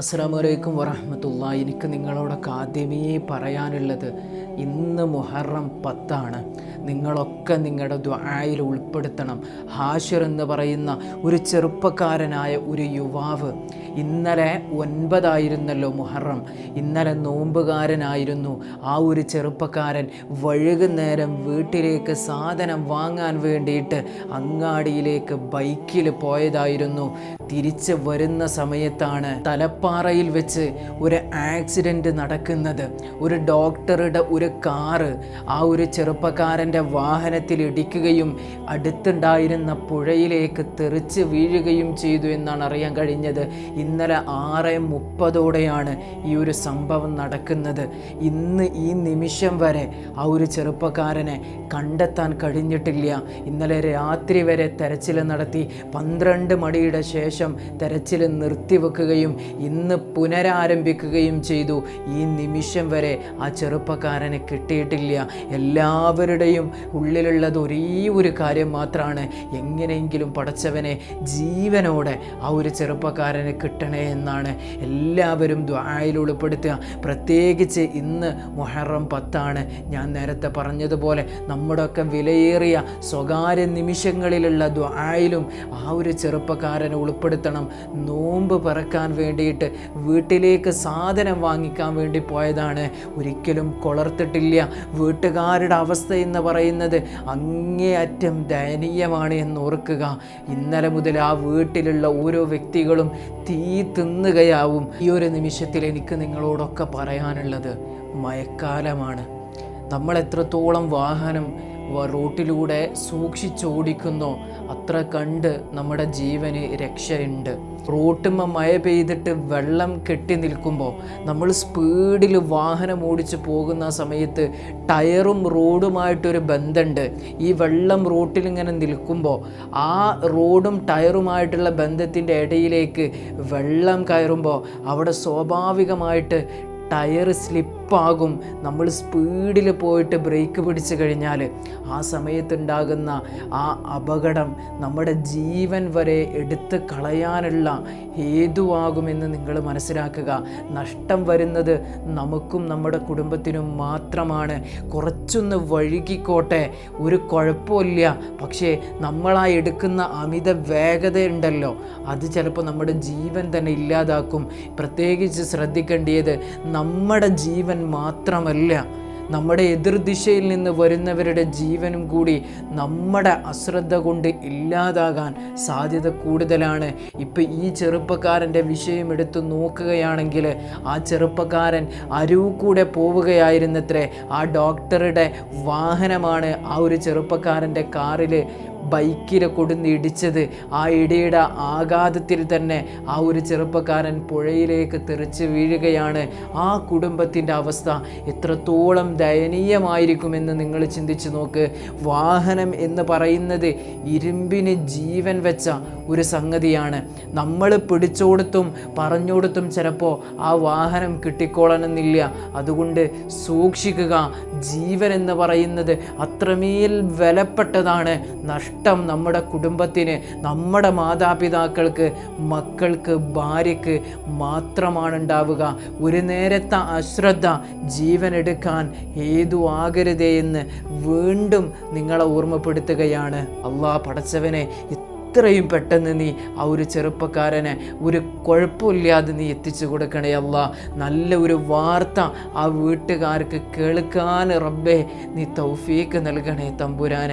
അസ്സാമലൈക്കും വറഹമത്തുള്ള എനിക്ക് നിങ്ങളോടൊക്കെ ആദ്യമേ പറയാനുള്ളത് ഇന്ന് മുഹറം പത്താണ്. നിങ്ങളൊക്കെ നിങ്ങളുടെ ദ്വായിൽ ഉൾപ്പെടുത്തണം. ഹാഷിർ എന്ന് പറയുന്ന ഒരു ചെറുപ്പക്കാരനായ ഒരു യുവാവ് ഇന്നലെ ഒൻപതായിരുന്നല്ലോ മുഹറം. ഇന്നലെ നോമ്പുകാരനായിരുന്നു. ആ ഒരു ചെറുപ്പക്കാരൻ വൈകുന്നേരം വീട്ടിലേക്ക് സാധനം വാങ്ങാൻ വേണ്ടിയിട്ട് അങ്ങാടിയിലേക്ക് ബൈക്കിൽ പോയതായിരുന്നു. തിരിച്ച് വരുന്ന സമയത്താണ് തലപ്പാറയിൽ വെച്ച് ഒരു ആക്സിഡന്റ് നടക്കുന്നത്. ഒരു ഡോക്ടറുടെ ഒരു കാറ് ആ ഒരു ചെറുപ്പക്കാരന്റെ വാഹനത്തിൽ ഇടിക്കുകയും അടുത്തുണ്ടായിരുന്ന പുഴയിലേക്ക് തെറിച്ച് വീഴുകയും ചെയ്തു എന്നാണ് അറിയാൻ കഴിഞ്ഞത്. ഇന്നലെ ആറ് മുപ്പതോടെയാണ് ഈ ഒരു സംഭവം നടക്കുന്നത്. ഇന്ന് ഈ നിമിഷം വരെ ആ ഒരു ചെറുപ്പക്കാരനെ കണ്ടെത്താൻ കഴിഞ്ഞിട്ടില്ല. ഇന്നലെ രാത്രി വരെ തെരച്ചിൽ നടത്തി പന്ത്രണ്ട് മണിയുടെ ശേഷം തെരച്ചിൽ നിർത്തിവെക്കുകയും ഇന്ന് പുനരാരംഭിക്കുകയും ചെയ്തു. ഈ നിമിഷം വരെ ആ ചെറുപ്പക്കാരനെ കിട്ടിയിട്ടില്ല. എല്ലാവരുടെയും ഉള്ളിലുള്ളത് ഒരേ ഒരു കാര്യം മാത്രമാണ് എങ്ങനെയെങ്കിലും പടച്ചവനെ ജീവനോടെ ആ ഒരു ചെറുപ്പക്കാരനെ കിട്ടണേ എന്നാണ് എല്ലാവരും ദ്വായിൽ ഉൾപ്പെടുത്തുക. പ്രത്യേകിച്ച് ഇന്ന് മൊഹറം പത്താണ്. ഞാൻ നേരത്തെ പറഞ്ഞതുപോലെ നമ്മുടെയൊക്കെ വിലയേറിയ സ്വകാര്യ നിമിഷങ്ങളിലുള്ള ദ്വായിലും ആ ഒരു ചെറുപ്പക്കാരനെ ഉൾപ്പെടുത്തണം. നോമ്പ് പറക്കാൻ വേണ്ടിയിട്ട് വീട്ടിലേക്ക് സാധനം വാങ്ങിക്കാൻ വേണ്ടി പോയതാണ്. ഒരിക്കലും കൊളർത്തിട്ടില്ല. വീട്ടുകാരുടെ അവസ്ഥ എന്ന് അങ്ങേയറ്റം ദയനീയമാണ് എന്ന് ഓർക്കുക ഇന്നലെ മുതൽ ആ വീട്ടിലുള്ള ഓരോ വ്യക്തികളും തീ തിന്നുകയാവും. ഈ ഒരു നിമിഷത്തിൽ എനിക്ക് നിങ്ങളോടൊക്കെ പറയാനുള്ളത് മഴക്കാലമാണ് നമ്മൾ എത്രത്തോളം വാഹനം റോട്ടിലൂടെ സൂക്ഷിച്ചോടിക്കുന്നു. അത്ര കണ്ട് നമ്മുടെ ജീവന് രക്ഷയുണ്ട്. റോട്ടുമ്മ മഴ പെയ്തിട്ട് വെള്ളം കെട്ടി നിൽക്കുമ്പോൾ നമ്മൾ സ്പീഡിൽ വാഹനം ഓടിച്ച് പോകുന്ന സമയത്ത് ടയറും റോഡുമായിട്ടൊരു ബന്ധമുണ്ട് ഈ വെള്ളം റോട്ടിൽ ഇങ്ങനെ നിൽക്കുമ്പോൾ ആ റോഡും ടയറുമായിട്ടുള്ള ബന്ധത്തിന്റെ ഇടയിലേക്ക് വെള്ളം കയറുമ്പോൾ അവിടെ സ്വാഭാവികമായിട്ട് ടയർ സ്ലിപ്പാകും നമ്മൾ സ്പീഡിൽ പോയിട്ട് ബ്രേക്ക് പിടിച്ചു കഴിഞ്ഞാൽ ആ സമയത്തുണ്ടാകുന്ന ആ അപകടം നമ്മുടെ ജീവൻ വരെ എടുത്ത് കളയാനുള്ള ഹേതുവാകുമെന്ന് നിങ്ങൾ മനസ്സിലാക്കുക. നഷ്ടം വരുന്നത് നമുക്കും നമ്മുടെ കുടുംബത്തിനും മാത്രമാണ്. കുറച്ചൊന്ന് വഴുകിക്കോട്ടെ. ഒരു കുഴപ്പമില്ല. പക്ഷേ നമ്മളാ എടുക്കുന്ന അമിത വേഗതയുണ്ടല്ലോ. അത് ചിലപ്പോൾ നമ്മുടെ ജീവൻ തന്നെ ഇല്ലാതാക്കും. പ്രത്യേകിച്ച് ശ്രദ്ധിക്കേണ്ടത് നമ്മുടെ ജീവൻ മാത്രമല്ല നമ്മുടെ എതിർദിശയിൽ നിന്ന് വരുന്നവരുടെ ജീവനും കൂടി നമ്മുടെ അശ്രദ്ധ കൊണ്ട് ഇല്ലാതാകാൻ സാധ്യത കൂടുതലാണ്. ഇപ്പം ഈ ചെറുപ്പക്കാരന്റെ വിഷയം എടുത്തു നോക്കുകയാണെങ്കിൽ ആ ചെറുപ്പക്കാരൻ അരുവ് കൂടെ പോവുകയായിരുന്നത്രേ ആ ഡോക്ടറുടെ വാഹനമാണ് ആ ഒരു ചെറുപ്പക്കാരന്റെ കാറിൽ ബൈക്കിൽ കൊടുന്ന് ഇടിച്ചത് ആ ഇടിയുടെ ആഘാതത്തിൽ തന്നെ ആ ഒരു ചെറുപ്പക്കാരൻ പുഴയിലേക്ക് തെറിച്ച് വീഴുകയാണ്. ആ കുടുംബത്തിന്റെ അവസ്ഥ എത്രത്തോളം ദയനീയമായിരിക്കുമെന്ന് നിങ്ങൾ ചിന്തിച്ചു നോക്ക്. വാഹനം എന്ന് പറയുന്നത് ഇരുമ്പിന് ജീവൻ വെച്ച ഒരു സംഗതിയാണ്. നമ്മൾ പിടിച്ചോടത്തും പറഞ്ഞോടത്തും ചിലപ്പോൾ ആ വാഹനം കിട്ടിക്കോളണമെന്നില്ല. അതുകൊണ്ട് സൂക്ഷിക്കുക. ജീവൻ എന്ന് പറയുന്നത് അത്രമേൽ വിലപ്പെട്ടതാണ്. നഷ്ടം നമ്മുടെ കുടുംബത്തിന് നമ്മുടെ മാതാപിതാക്കൾക്ക് മക്കൾക്ക് ഭാര്യയ്ക്ക് മാത്രമാണ് ഉണ്ടാവുക ഒരു നേരത്തെ അശ്രദ്ധ ജീവൻ എടുക്കാൻ ഏതു ആകരുതേ എന്ന് വീണ്ടും നിങ്ങളെ ഓർമ്മപ്പെടുത്തുകയാണ്. അള്ളാഹ് പടച്ചവനെ ഇത്രയും പെട്ടെന്ന് നീ ആ ഒരു ചെറുപ്പക്കാരനെ ഒരു കുഴപ്പമില്ലാതെ നീ എത്തിച്ചു കൊടുക്കണേ അല്ല നല്ല ഒരു വാർത്ത ആ വീട്ടുകാർക്ക് കേൾക്കാൻ റബ്ബേ നീ തൗഫീക്ക് നൽകണേ തമ്പുരാനെ.